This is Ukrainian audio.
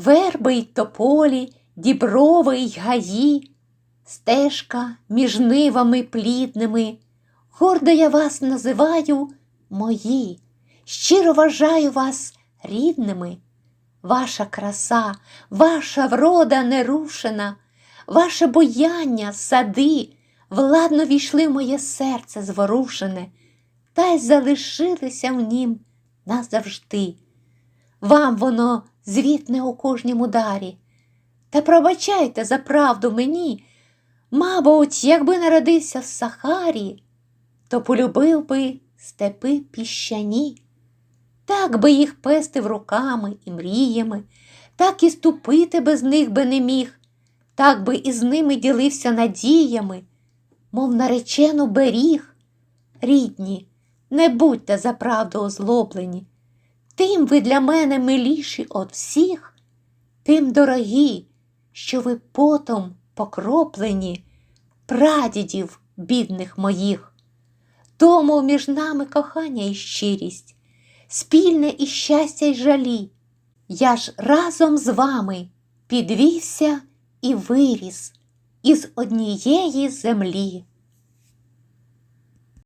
верби й тополі, діброви й гаї, стежка між нивами плідними. Гордо я вас називаю мої, щиро вважаю вас рідними. Ваша краса, ваша врода нерушена, ваше бояння, сади, владно війшли в моє серце зворушене, та й залишилися в нім назавжди. Вам воно звітне у кожнім ударі. Та пробачайте за правду мені, мабуть, якби народився в Сахарі, то полюбив би степи піщані. Так би їх пестив руками і мріями, так і ступити без них би не міг, так би і з ними ділився надіями, мов наречену беріг. Рідні, не будьте за правду озлоблені, тим ви для мене миліші от всіх, тим дорогі, що ви потом покроплені прадідів бідних моїх. Тому між нами кохання і щирість, спільне і щастя й жалі. Я ж разом з вами підвівся і виріс із однієї землі.